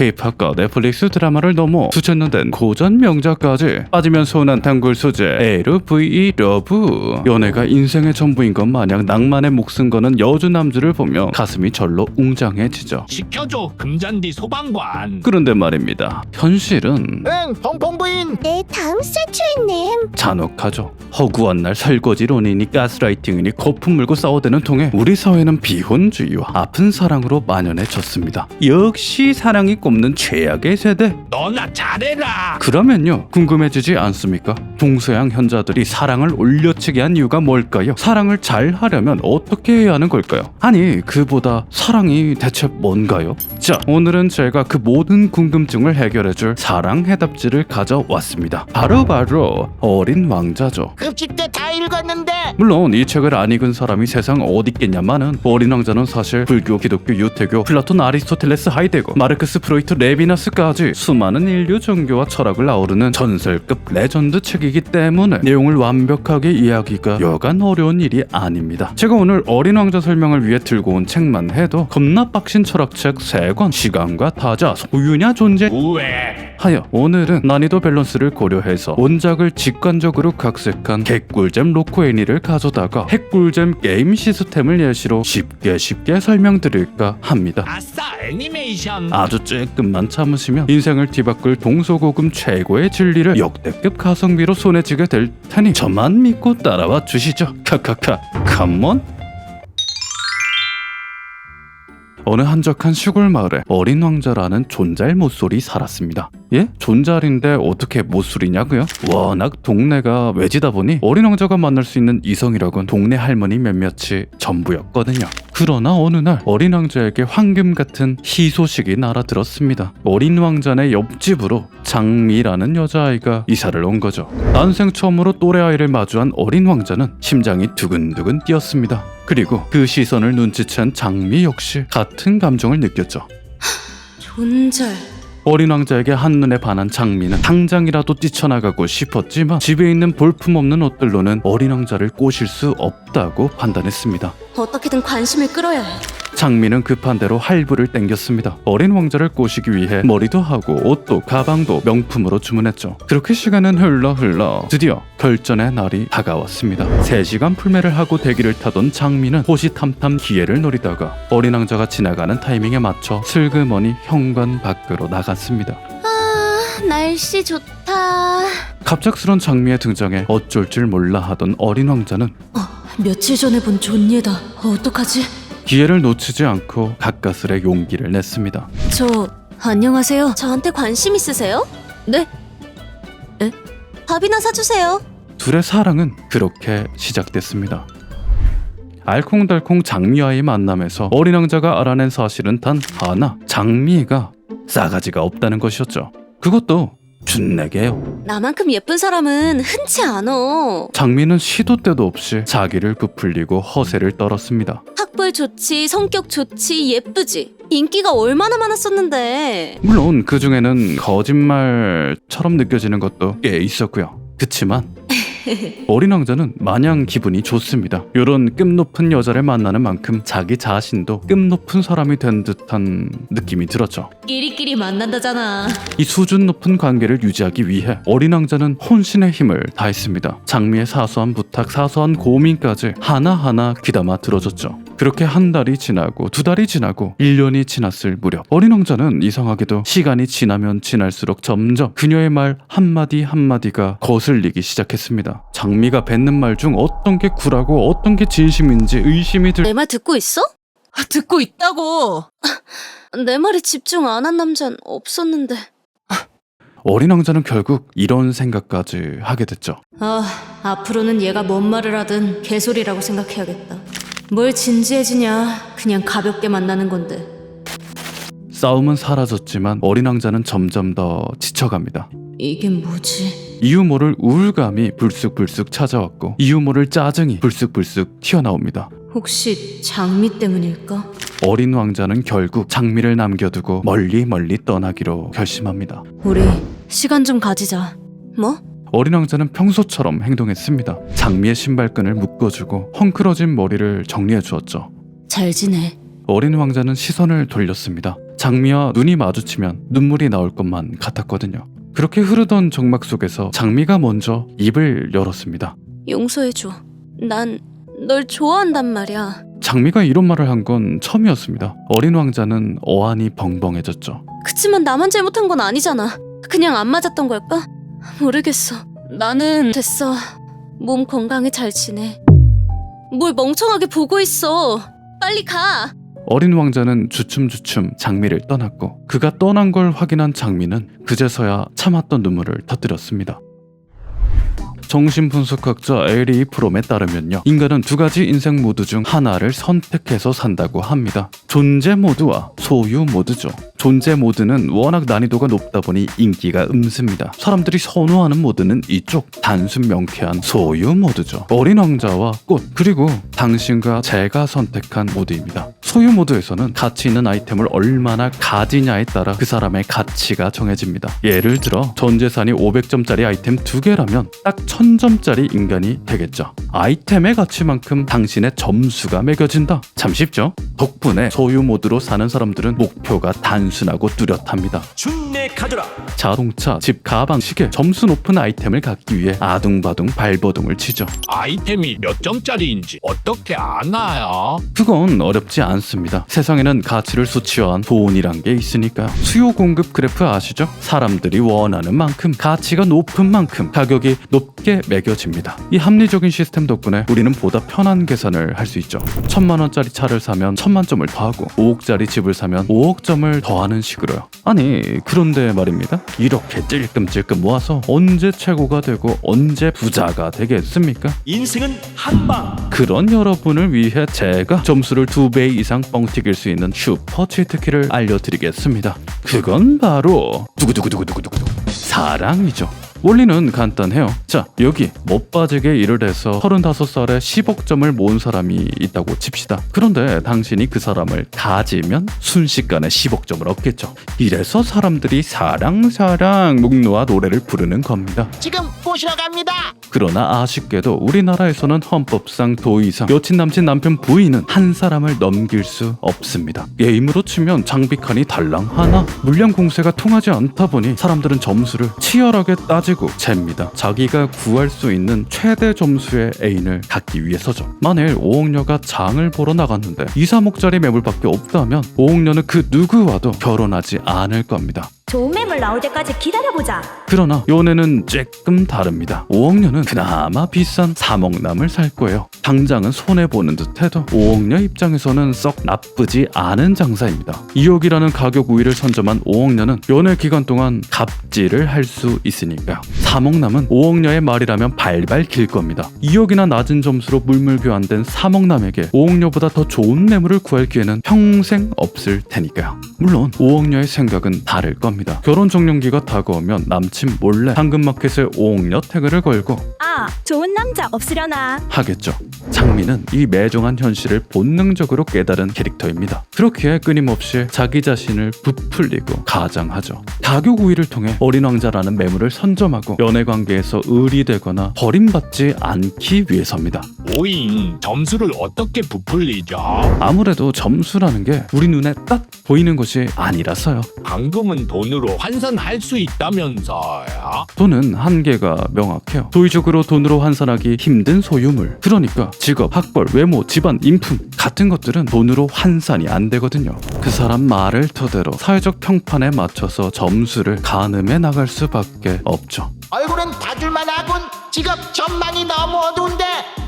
케이팝과 넷플릭스 드라마를 넘어 수천 된 고전 명작까지 빠지면 서운한 단골 소재 LVE 러브 연애가 인생의 전부인 것 마냥 낭만에 목숨 거는 여주 남주를 보며 가슴이 절로 웅장해지죠. 시켜줘 금잔디 소방관 그런데 말입니다. 현실은 응, 펑펑 부인. 네, 다음 세추님. 잔혹하죠. 허구한 날 설거지론이니 가스라이팅이니 거품 물고 싸워대는 통에 우리 사회는 비혼주의와 아픈 사랑으로 만연해졌습니다. 역시 사랑이 꼽는 최악의 세대. 너나 잘해라 그러면요 궁금해지지 않습니까? 동서양 현자들이 사랑을 올려치게 한 이유가 뭘까요? 사랑을 잘 하려면 어떻게 해야 하는 걸까요? 아니 그보다 사랑이 대체 뭔가요? 자 오늘은 제가 그 모든 궁금증을 해결해줄 사랑 해답지를 가져왔습니다. 바로 바로 어린 왕자죠. 급식 때 다 읽었는데. 물론 이 책을 안 읽은 사람이 세상 어디 있겠냐마는 어린 왕자는 사실 불교, 기독교, 유태교, 플라톤, 아리스토텔레스, 하이데거, 마르크스, 프로이트, 레비나스까지 수많은 인류 종교와 철학을 아우르는 전설급 레전드 책이기 때문에 내용을 완벽하게 이해하기가 여간 어려운 일이 아닙니다. 제가 오늘 어린 왕자 설명을 위해 들고 온 책만 해도 겁나 빡신 철학책 3권, 시간과 타자, 소유냐 존재, 우에 하여 오늘은 난이도 밸런스를 고려해서 원작을 직관적으로 각색한 개꿀잼 로코 애니를 가져다가 핵꿀잼 게임 시스템을 예시로 쉽게 쉽게 설명드릴까 합니다. 아싸 애니메이션 아주 쬐끔만 참으시면 인생을 뒤바꿀 동서고금 최고의 진리를 역대급 가성비로 손에 쥐게 될 테니 저만 믿고 따라와 주시죠. 카카카 컴온 어느 한적한 시골 마을에 어린 왕자라는 존잘 모쏠이 살았습니다. 예? 존잘인데 어떻게 모쏠이냐고요? 워낙 동네가 외지다 보니 어린 왕자가 만날 수 있는 이성이라곤 동네 할머니 몇몇이 전부였거든요. 그러나 어느 날 어린 왕자에게 황금 같은 희소식이 날아들었습니다. 어린 왕자네 옆집으로 장미라는 여자아이가 이사를 온 거죠. 난생 처음으로 또래 아이를 마주한 어린 왕자는 심장이 두근두근 뛰었습니다. 그리고 그 시선을 눈치챈 장미 역시 같은 감정을 느꼈죠. 존잘. 어린 왕자에게 한눈에 반한 장미는 당장이라도 뛰쳐나가고 싶었지만 집에 있는 볼품없는 옷들로는 어린 왕자를 꼬실 수 없다고 판단했습니다. 어떻게든 관심을 끌어야 해. 장미는 급한 대로 할부를 땡겼습니다. 어린 왕자를 꼬시기 위해 머리도 하고 옷도 가방도 명품으로 주문했죠. 그렇게 시간은 흘러 흘러 드디어 결전의 날이 다가왔습니다. 3시간 풀매를 하고 대기를 타던 장미는 호시탐탐 기회를 노리다가 어린 왕자가 지나가는 타이밍에 맞춰 슬그머니 현관 밖으로 나갔습니다. 아, 날씨 좋다. 갑작스런 장미의 등장에 어쩔 줄 몰라 하던 어린 왕자는 며칠 전에 본 존예다. 어떡하지? 기회를 놓치지 않고 가까스레 용기를 냈습니다. 저 안녕하세요. 저한테 관심 있으세요? 네. 에? 밥이나 사주세요. 둘의 사랑은 그렇게 시작됐습니다. 알콩달콩 장미와의 만남에서 어린 왕자가 알아낸 사실은 단 하나 장미가 싸가지가 없다는 것이었죠. 그것도 준내게요. 나만큼 예쁜 사람은 흔치 않어. 장미는 시도 때도 없이 자기를 부풀리고 허세를 떨었습니다. 학벌 좋지, 성격 좋지, 예쁘지. 인기가 얼마나 많았었는데. 물론 그 중에는 거짓말처럼 느껴지는 것도 꽤 있었고요. 그치만 어린 왕자는 마냥 기분이 좋습니다. 이런 급 높은 여자를 만나는 만큼 자기 자신도 급 높은 사람이 된 듯한 느낌이 들었죠. 끼리끼리 만난다잖아. 이 수준 높은 관계를 유지하기 위해 어린 왕자는 혼신의 힘을 다했습니다. 장미의 사소한 부탁, 사소한 고민까지 하나하나 귀담아 들어줬죠. 그렇게 한 달이 지나고 두 달이 지나고 1년이 지났을 무렵 어린 왕자는 이상하게도 시간이 지나면 지날수록 점점 그녀의 말 한마디 한마디가 거슬리기 시작했습니다. 장미가 뱉는 말 중 어떤 게 굴하고 어떤 게 진심인지 의심이 들 내 말 듣고 있어? 듣고 있다고. 내 말에 집중 안 한 남잔 없었는데. 어린 왕자는 결국 이런 생각까지 하게 됐죠. 아, 앞으로는 얘가 뭔 말을 하든 개소리라고 생각해야겠다. 뭘 진지해지냐? 그냥 가볍게 만나는 건데. 싸움은 사라졌지만 어린 왕자는 점점 더 지쳐갑니다. 이게 뭐지? 이유 모를 우울감이 불쑥불쑥 찾아왔고 이유 모를 짜증이 불쑥불쑥 튀어나옵니다. 혹시 장미 때문일까? 어린 왕자는 결국 장미를 남겨두고 멀리 멀리 떠나기로 결심합니다. 우리 시간 좀 가지자. 뭐? 어린 왕자는 평소처럼 행동했습니다. 장미의 신발끈을 묶어주고 헝클어진 머리를 정리해 주었죠. 잘 지내. 어린 왕자는 시선을 돌렸습니다. 장미와 눈이 마주치면 눈물이 나올 것만 같았거든요. 그렇게 흐르던 정막 속에서 장미가 먼저 입을 열었습니다. 용서해줘. 난 널 좋아한단 말이야. 장미가 이런 말을 한 건 처음이었습니다. 어린 왕자는 어안이 벙벙해졌죠. 그치만 나만 잘못한 건 아니잖아. 그냥 안 맞았던 걸까? 모르겠어. 나는 됐어. 몸 건강히 잘 지내. 뭘 멍청하게 보고 있어. 빨리 가. 어린 왕자는 주춤주춤 장미를 떠났고 그가 떠난 걸 확인한 장미는 그제서야 참았던 눈물을 터뜨렸습니다. 정신분석학자 에리 프롬에 따르면요. 인간은 두 가지 인생 모드 중 하나를 선택해서 산다고 합니다. 존재 모드와 소유 모드죠. 존재 모드는 워낙 난이도가 높다 보니 인기가 음습니다. 사람들이 선호하는 모드는 이쪽 단순 명쾌한 소유 모드죠. 어린 왕자와 꽃 그리고 당신과 제가 선택한 모드입니다. 소유 모드에서는 가치 있는 아이템을 얼마나 가지냐에 따라 그 사람의 가치가 정해집니다. 예를 들어 전 재산이 500점짜리 아이템 두 개라면 딱 1000점짜리 인간이 되겠죠. 아이템의 가치만큼 당신의 점수가 매겨진다. 참 쉽죠? 덕분에 소유 모드로 사는 사람들은 목표가 단순하고 뚜렷합니다. 준내 가져라. 자동차, 집, 가방, 시계, 점수 높은 아이템을 갖기 위해 아둥바둥 발버둥을 치죠. 아이템이 몇 점짜리인지 어떻게 아나요? 그건 어렵지 않습니다. 세상에는 가치를 수치화한 돈이란 게 있으니까요. 수요 공급 그래프 아시죠? 사람들이 원하는 만큼 가치가 높은 만큼 가격이 높게 매겨집니다. 이 합리적인 시스템 덕분에 우리는 보다 편한 계산을 할 수 있죠. 천만 원짜리 차를 사면 천만 점을 더하고 5억짜리 집을 사면 5억 점을 더하는 식으로요. 아니 그런데 말입니다. 이렇게 찔끔찔끔 모아서 언제 최고가 되고 언제 부자가 되겠습니까? 인생은 한방. 그런 여러분을 위해 제가 점수를 두배 이상 뻥튀길 수 있는 슈퍼 치트키를 알려드리겠습니다. 그건 바로 두구두구두구두구두구 사랑이죠. 원리는 간단해요. 자, 여기 못 빠지게 일을 해서 35살에 10억 점을 모은 사람이 있다고 칩시다. 그런데 당신이 그 사람을 가지면 순식간에 10억 점을 얻겠죠. 이래서 사람들이 사랑사랑 묵노와 노래를 부르는 겁니다. 지금 꼬시러 갑니다. 그러나 아쉽게도 우리나라에서는 헌법상 도의상 여친 남친 남편 부인은 한 사람을 넘길 수 없습니다. 게임으로 치면 장비칸이 달랑 하나 물량 공세가 통하지 않다 보니 사람들은 점수를 치열하게 따지고 잽니다. 자기가 구할 수 있는 최대 점수의 애인을 갖기 위해서죠. 만일 5억녀가 장을 보러 나갔는데 2, 3억짜리 매물밖에 없다면 5억녀는 그 누구와도 결혼하지 않을 겁니다. 좋은 매물 나올 때까지 기다려보자. 그러나 연애는 조금 다 릅니다. 5억년은 그나마 비싼 3억남을 살 거예요. 당장은 손해보는 듯 해도 5억년 입장에서는 썩 나쁘지 않은 장사입니다. 2억이라는 가격 우위를 선점한 5억년은 연애 기간 동안 갑질을 할 수 있으니까요. 3억남은 5억년의 말이라면 발발 길 겁니다. 2억이나 낮은 점수로 물물 교환된 3억남에게 5억년보다 더 좋은 매물을 구할 기회는 평생 없을 테니까요. 물론 5억년의 생각은 다를 겁니다. 결혼 정년기가 다가오면 남친 몰래 당근마켓에 5억 년 태그를 걸고 아, 좋은 남자 없으려나? 하겠죠. 장미는 이 매정한 현실을 본능적으로 깨달은 캐릭터입니다. 그렇기에 끊임없이 자기 자신을 부풀리고 가장하죠. 우위를 통해 어린 왕자라는 매물을 선점하고 연애 관계에서 의리되거나 버림받지 않기 위해서입니다. 오인 점수를 어떻게 부풀리죠? 아무래도 점수라는 게 우리 눈에 딱 보이는 것이 아니라서요. 방금은 돈으로 환산할 수 있다면서요? 돈은 한계가 명확해요. 도의적으로 돈으로 환산하기 힘든 소유물. 그러니까 직업, 학벌, 외모, 집안, 인품 같은 것들은 돈으로 환산이 안 되거든요. 그 사람 말을 토대로 사회적 평판에 맞춰서 점수를 가늠해 나갈 수밖에 없죠. 얼굴은 봐줄만 하군. 직업 전망이 너무 어두운데.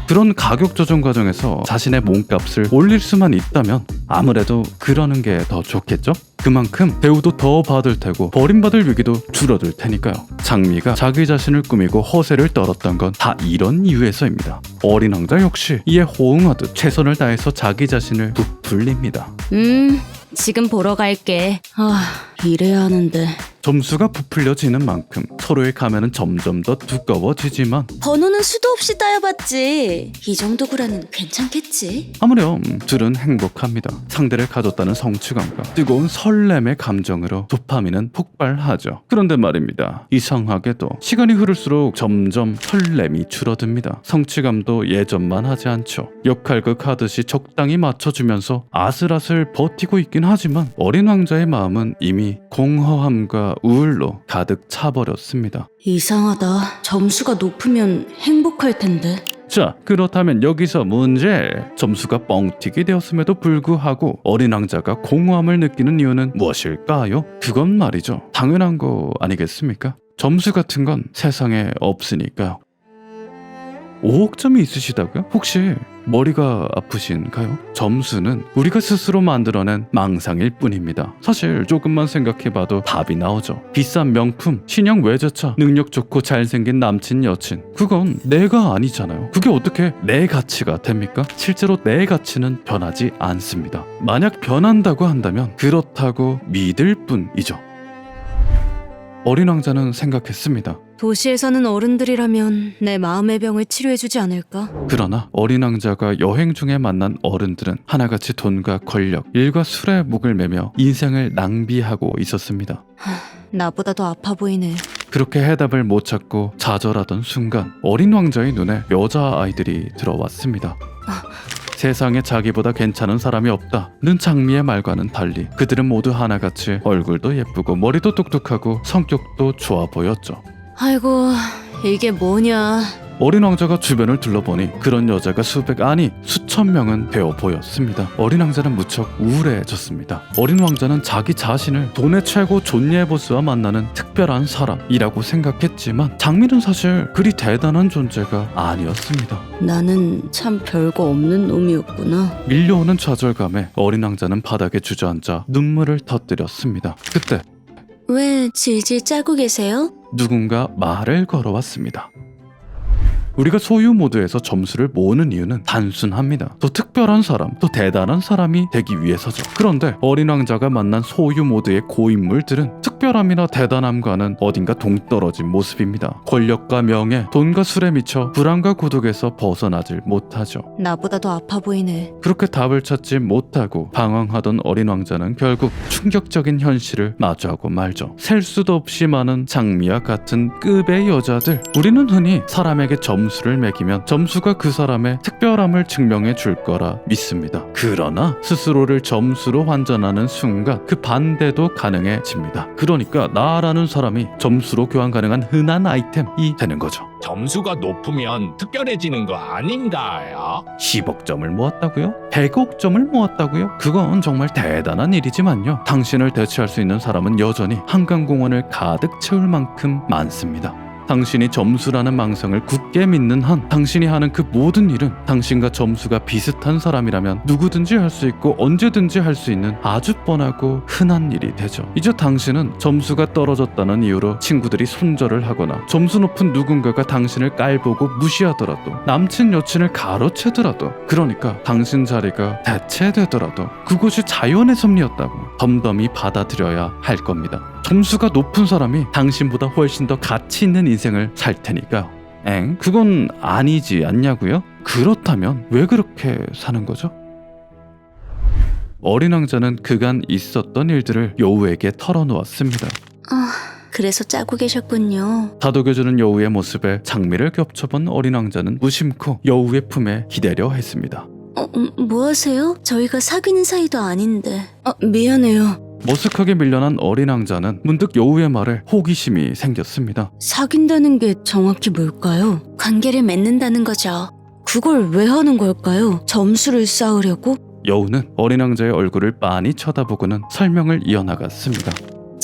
그런 가격 조정 과정에서 자신의 몸값을 올릴 수만 있다면 아무래도 그러는 게 더 좋겠죠? 그만큼 배우도 더 받을 테고 버림받을 위기도 줄어들 테니까요. 장미가 자기 자신을 꾸미고 허세를 떨었던 건 다 이런 이유에서입니다. 어린 왕자 역시 이에 호응하듯 최선을 다해서 자기 자신을 부풀립니다. 음, 지금 보러 갈게. 아, 이래야 하는데. 점수가 부풀려지는 만큼 서로의 가면은 점점 더 두꺼워지지만 번호는 수도 없이 따여봤지. 이 정도 구라는 괜찮겠지. 아무렴 둘은 행복합니다. 상대를 가졌다는 성취감과 뜨거운 설렘의 감정으로 도파민은 폭발하죠. 그런데 말입니다. 이상하게도 시간이 흐를수록 점점 설렘이 줄어듭니다. 성취감도 예전만 하지 않죠. 역할극 하듯이 적당히 맞춰주면서 아슬아슬 버티고 있긴 하지만 어린 왕자의 마음은 이미 공허함과 우울로 가득 차버렸습니다. 이상하다. 점수가 높으면 행복할 텐데. 자, 그렇다면 여기서 문제. 점수가 뻥튀기 되었음에도 불구하고 어린 왕자가 공허함을 느끼는 이유는 무엇일까요? 그건 말이죠. 당연한 거 아니겠습니까? 점수 같은 건 세상에 없으니까요. 5억 점이 있으시다고요? 혹시 머리가 아프신가요? 점수는 우리가 스스로 만들어낸 망상일 뿐입니다. 사실 조금만 생각해봐도 답이 나오죠. 비싼 명품, 신형 외제차, 능력 좋고 잘생긴 남친 여친. 그건 내가 아니잖아요. 그게 어떻게 내 가치가 됩니까? 실제로 내 가치는 변하지 않습니다. 만약 변한다고 한다면 그렇다고 믿을 뿐이죠. 어린 왕자는 생각했습니다. 도시에서는 어른들이라면 내 마음의 병을 치료해주지 않을까? 그러나 어린 왕자가 여행 중에 만난 어른들은 하나같이 돈과 권력, 일과 술에 목을 매며 인생을 낭비하고 있었습니다. 나보다 더 아파 보이네. 그렇게 해답을 못 찾고 좌절하던 순간 어린 왕자의 눈에 여자 아이들이 들어왔습니다. 세상에 자기보다 괜찮은 사람이 없다는 장미의 말과는 달리 그들은 모두 하나같이 얼굴도 예쁘고 머리도 똑똑하고 성격도 좋아 보였죠. 아이고, 이게 뭐냐. 어린 왕자가 주변을 둘러보니 그런 여자가 수백 아니 수천 명은 되어 보였습니다. 어린 왕자는 무척 우울해졌습니다. 어린 왕자는 자기 자신을 돈의 최고 존예 보스와 만나는 특별한 사람이라고 생각했지만 장미는 사실 그리 대단한 존재가 아니었습니다. 나는 참 별거 없는 놈이었구나. 밀려오는 좌절감에 어린 왕자는 바닥에 주저앉아 눈물을 터뜨렸습니다. 그때 왜 질질 짜고 계세요? 누군가 말을 걸어왔습니다. 우리가 소유 모드에서 점수를 모으는 이유는 단순합니다. 더 특별한 사람, 더 대단한 사람이 되기 위해서죠. 그런데 어린 왕자가 만난 소유 모드의 고인물들은 특별함이나 대단함과는 어딘가 동떨어진 모습입니다. 권력과 명예, 돈과 술에 미쳐 불안과 고독에서 벗어나질 못하죠. 나보다 더 아파 보이네. 그렇게 답을 찾지 못하고 방황하던 어린 왕자는 결국 충격적인 현실을 마주하고 말죠. 셀 수도 없이 많은 장미와 같은 급의 여자들. 우리는 흔히 사람에게 점 수를 매기면 점수가 그 사람의 특별함을 증명해 줄 거라 믿습니다. 그러나 스스로를 점수로 환전하는 순간 그 반대도 가능해집니다. 그러니까 나라는 사람이 점수로 교환 가능한 흔한 아이템이 되는 거죠. 점수가 높으면 특별해지는 거 아닌가요? 10억 점을 모았다고요? 100억 점을 모았다고요? 그건 정말 대단한 일이지만요. 당신을 대체할 수 있는 사람은 여전히 한강공원을 가득 채울 만큼 많습니다. 당신이 점수라는 망상을 굳게 믿는 한 당신이 하는 그 모든 일은 당신과 점수가 비슷한 사람이라면 누구든지 할 수 있고 언제든지 할 수 있는 아주 뻔하고 흔한 일이 되죠. 이제 당신은 점수가 떨어졌다는 이유로 친구들이 손절을 하거나 점수 높은 누군가가 당신을 깔보고 무시하더라도 남친 여친을 가로채더라도 그러니까 당신 자리가 대체되더라도 그곳이 자연의 섭리였다고 덤덤히 받아들여야 할 겁니다. 점수가 높은 사람이 당신보다 훨씬 더 가치 있는 인생을 살 테니까요. 엥? 그건 아니지 않냐고요? 그렇다면 왜 그렇게 사는 거죠? 어린 왕자는 그간 있었던 일들을 여우에게 털어놓았습니다. 아, 그래서 짜고 계셨군요. 다독여주는 여우의 모습에 장미를 겹쳐본 어린 왕자는 무심코 여우의 품에 기대려 했습니다. 어, 음, 뭐 하세요? 저희가 사귀는 사이도 아닌데. 아, 미안해요. 머쓱하게 밀려난 어린 왕자는 문득 여우의 말에 호기심이 생겼습니다. 사귄다는 게 정확히 뭘까요? 관계를 맺는다는 거죠. 그걸 왜 하는 걸까요? 점수를 쌓으려고? 여우는 어린 왕자의 얼굴을 빤히 쳐다보고는 설명을 이어나갔습니다.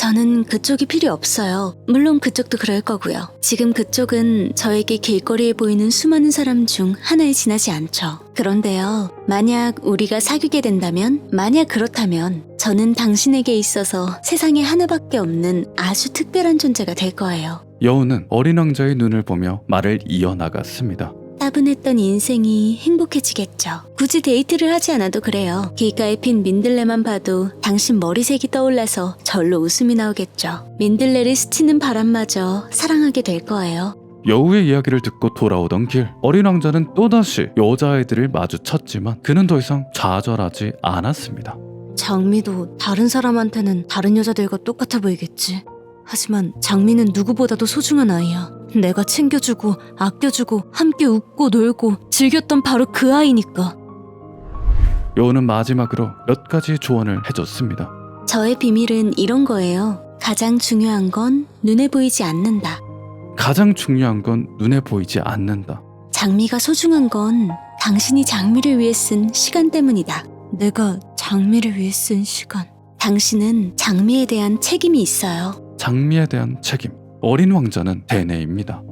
저는 그쪽이 필요 없어요. 물론 그쪽도 그럴 거고요. 지금 그쪽은 저에게 길거리에 보이는 수많은 사람 중 하나에 지나지 않죠. 그런데요, 만약 우리가 사귀게 된다면, 만약 그렇다면, 저는 당신에게 있어서 세상에 하나밖에 없는 아주 특별한 존재가 될 거예요. 여우는 어린 왕자의 눈을 보며 말을 이어나갔습니다. 차분했던 인생이 행복해지겠죠. 굳이 데이트를 하지 않아도 그래요. 길가에 핀 민들레만 봐도 당신 머리색이 떠올라서 절로 웃음이 나오겠죠. 민들레를 스치는 바람마저 사랑하게 될 거예요. 여우의 이야기를 듣고 돌아오던 길 어린 왕자는 또다시 여자아이들을 마주쳤지만 그는 더 이상 좌절하지 않았습니다. 장미도 다른 사람한테는 다른 여자들과 똑같아 보이겠지. 하지만 장미는 누구보다도 소중한 아이야. 내가 챙겨주고 아껴주고 함께 웃고 놀고 즐겼던 바로 그 아이니까. 여우는 마지막으로 몇 가지 조언을 해줬습니다. 저의 비밀은 이런 거예요. 가장 중요한 건 눈에 보이지 않는다. 가장 중요한 건 눈에 보이지 않는다. 장미가 소중한 건 당신이 장미를 위해 쓴 시간 때문이다. 내가 장미를 위해 쓴 시간. 당신은 장미에 대한 책임이 있어요. 장미에 대한 책임. 어린 왕자는 대뇌입니다.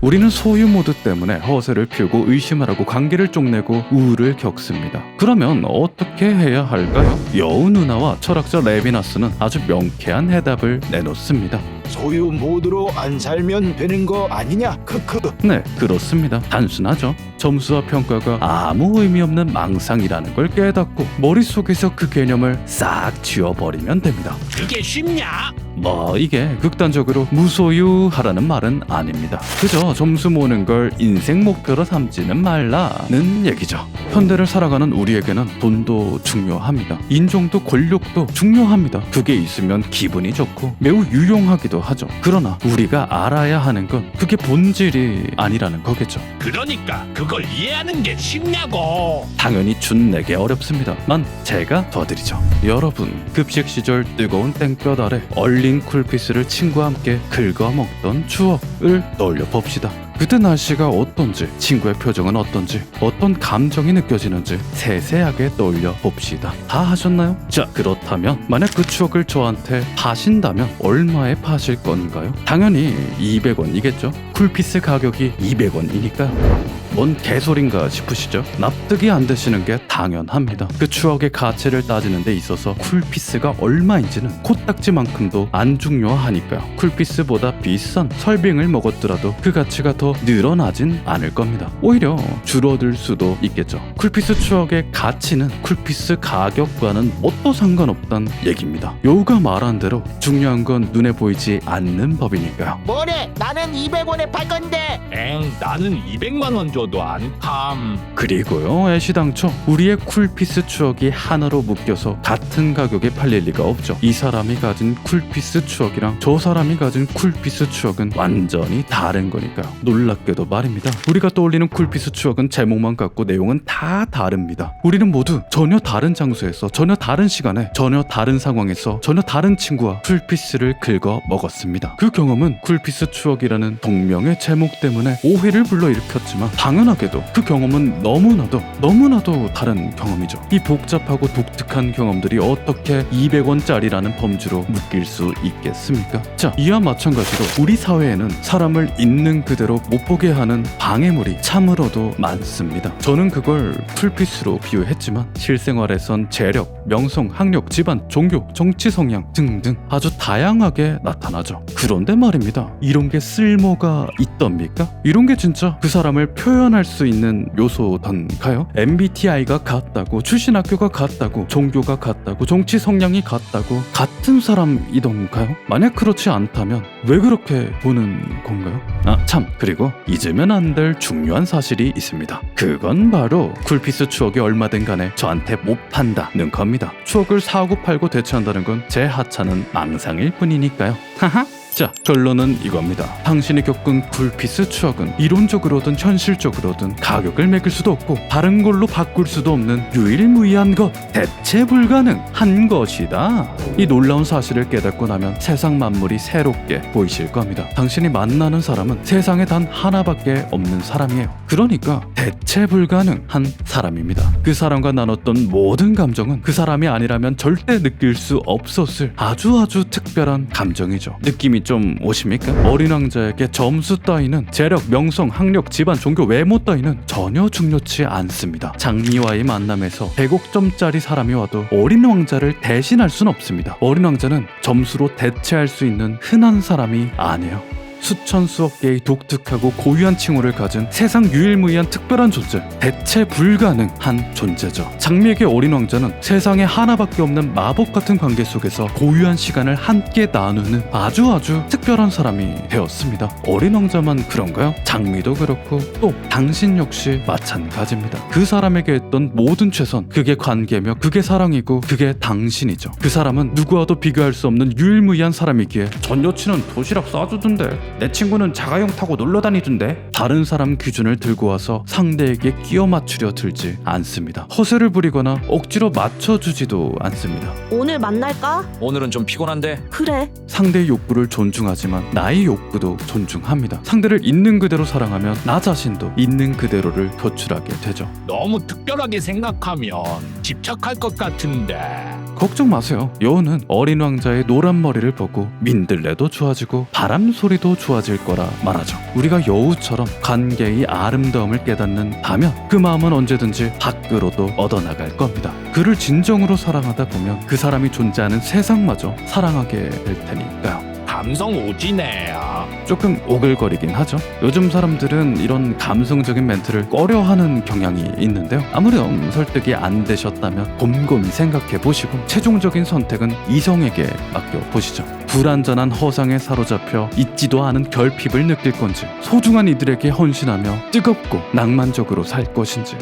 우리는 소유 모드 때문에 허세를 피우고 의심을 하고 관계를 쪽내고 우울을 겪습니다. 그러면 어떻게 해야 할까요? 여우 누나와 철학자 레비나스는 아주 명쾌한 해답을 내놓습니다. 소유 모드로 안 살면 되는 거 아니냐? 크크. 네, 그렇습니다. 단순하죠. 점수와 평가가 아무 의미 없는 망상이라는 걸 깨닫고 머릿속에서 그 개념을 싹 지워버리면 됩니다. 그게 쉽냐? 뭐 이게 극단적으로 무소유하라는 말은 아닙니다. 그저 점수 모으는 걸 인생 목표로 삼지는 말라는 얘기죠. 현대를 살아가는 우리에게는 돈도 중요합니다. 인종도 권력도 중요합니다. 그게 있으면 기분이 좋고 매우 유용하기도 하죠. 그러나 우리가 알아야 하는 건 그게 본질이 아니라는 거겠죠. 그러니까 그걸 이해하는 게 쉽냐고. 당연히 준 내게 어렵습니다. 만 제가 도와드리죠. 여러분 급식 시절 뜨거운 땡볕 아래 얼린 쿨피스를 친구와 함께 긁어 먹던 추억을 떠올려 봅시다. 그때 날씨가 어떤지, 친구의 표정은 어떤지, 어떤 감정이 느껴지는지 세세하게 떠올려 봅시다. 다 하셨나요? 자, 그렇다면 만약 그 추억을 저한테 파신다면 얼마에 파실 건가요? 당연히 200원이겠죠. 쿨피스 가격이 200원이니까요. 뭔 개소린가 싶으시죠? 납득이 안 되시는 게 당연합니다. 그 추억의 가치를 따지는 데 있어서 쿨피스가 얼마인지는 코딱지만큼도 안 중요하니까요. 쿨피스보다 비싼 설빙을 먹었더라도 그 가치가 더 늘어나진 않을 겁니다. 오히려 줄어들 수도 있겠죠. 쿨피스 추억의 가치는 쿨피스 가격과는 뭣도 상관없단 얘기입니다. 여우가 말한 대로 중요한 건 눈에 보이지 않는 법이니까요. 뭐래 나는 200원에 팔 건데 엥 나는 200만 원 줘도 안 탐. 그리고요 애시당초 우리의 쿨피스 추억이 하나로 묶여서 같은 가격에 팔릴 리가 없죠 이 사람이 가진 쿨피스 추억이랑 저 사람이 가진 쿨피스 추억은 완전히 다른 거니까요 놀랍게도 말입니다 우리가 떠올리는 쿨피스 추억은 제목만 같고 내용은 다 다릅니다 우리는 모두 전혀 다른 장소에서 전혀 다른 시간에 전혀 다른 상황에서 전혀 다른 친구와 쿨피스를 긁어 먹었습니다 그 경험은 쿨피스 추억이라는 동명의 제목 때문에 오해를 불러일으켰지만 당연하게도 그 경험은 너무나도 너무나도 다른 경험이죠. 이 복잡하고 독특한 경험들이 어떻게 200원짜리라는 범주로 묶일 수 있겠습니까? 자, 이와 마찬가지로 우리 사회에는 사람을 있는 그대로 못 보게 하는 방해물이 참으로도 많습니다. 저는 그걸 풀피스로 비유했지만 실생활에선 재력, 명성, 학력, 집안, 종교, 정치 성향 등등 아주 다양하게 나타나죠. 그런데 말입니다. 이런 게 쓸모가 있답니까? 이런 게 진짜 그 사람을 표현할 수 있는 요소던가요? MBTI가 같다고, 출신 학교가 같다고, 종교가 같다고, 정치 성향이 같다고, 같은 사람이던가요? 만약 그렇지 않다면 왜 그렇게 보는 건가요? 아, 참, 그리고 잊으면 안 될 중요한 사실이 있습니다. 그건 바로 쿨피스 추억이 얼마 된 간에 저한테 못 판다는 겁니다. 추억을 사고 팔고 대체한다는 건 제 하찮은 망상일 뿐이니까요. 하하. 자, 결론은 이겁니다. 당신이 겪은 쿨피스 추억은 이론적으로든 현실적으로든 가격을 매길 수도 없고 다른 걸로 바꿀 수도 없는 유일무이한 것, 대체 불가능한 것이다. 이 놀라운 사실을 깨닫고 나면 세상 만물이 새롭게 보이실 겁니다. 당신이 만나는 사람은 세상에 단 하나밖에 없는 사람이에요. 그러니까 대체 불가능한 사람입니다. 그 사람과 나눴던 모든 감정은 그 사람이 아니라면 절대 느낄 수 없었을 아주 아주 특별한 감정이죠. 느낌이 좀 오십니까? 어린 왕자에게 점수 따위는 재력, 명성, 학력, 집안, 종교, 외모 따위는 전혀 중요치 않습니다. 장미와의 만남에서 100억점짜리 사람이 와도 어린 왕자를 대신할 순 없습니다. 어린 왕자는 점수로 대체할 수 있는 흔한 사람이 아니에요. 수천 수억 개의 독특하고 고유한 칭호를 가진 세상 유일무이한 특별한 존재, 대체 불가능한 존재죠. 장미에게 어린 왕자는 세상에 하나밖에 없는 마법 같은 관계 속에서 고유한 시간을 함께 나누는 아주 아주 특별한 사람이 되었습니다. 어린 왕자만 그런가요? 장미도 그렇고 또 당신 역시 마찬가지입니다. 그 사람에게 했던 모든 최선, 그게 관계며 그게 사랑이고 그게 당신이죠. 그 사람은 누구와도 비교할 수 없는 유일무이한 사람이기에 전 여친은 도시락 싸주던데 내 친구는 자가용 타고 놀러 다니던데 다른 사람 기준을 들고 와서 상대에게 끼워 맞추려 들지 않습니다. 허세를 부리거나 억지로 맞춰주지도 않습니다. 오늘 만날까? 오늘은 좀 피곤한데 그래. 상대의 욕구를 존중하지만 나의 욕구도 존중합니다. 상대를 있는 그대로 사랑하면 나 자신도 있는 그대로를 표출하게 되죠. 너무 특별하게 생각하면 집착할 것 같은데. 걱정 마세요. 여우는 어린 왕자의 노란 머리를 보고 민들레도 좋아지고 바람 소리도 좋아질 거라 말하죠. 우리가 여우처럼 관계의 아름다움을 깨닫는다면 그 마음은 언제든지 밖으로도 얻어나갈 겁니다. 그를 진정으로 사랑하다 보면 그 사람이 존재하는 세상마저 사랑하게 될 테니까요. 감성 오지네요. 조금 오글거리긴 하죠. 요즘 사람들은 이런 감성적인 멘트를 꺼려하는 경향이 있는데요. 아무렴 설득이 안 되셨다면 곰곰이 생각해 보시고 최종적인 선택은 이성에게 맡겨 보시죠. 불완전한 허상에 사로잡혀 잊지도 않은 결핍을 느낄 건지 소중한 이들에게 헌신하며 뜨겁고 낭만적으로 살 것인지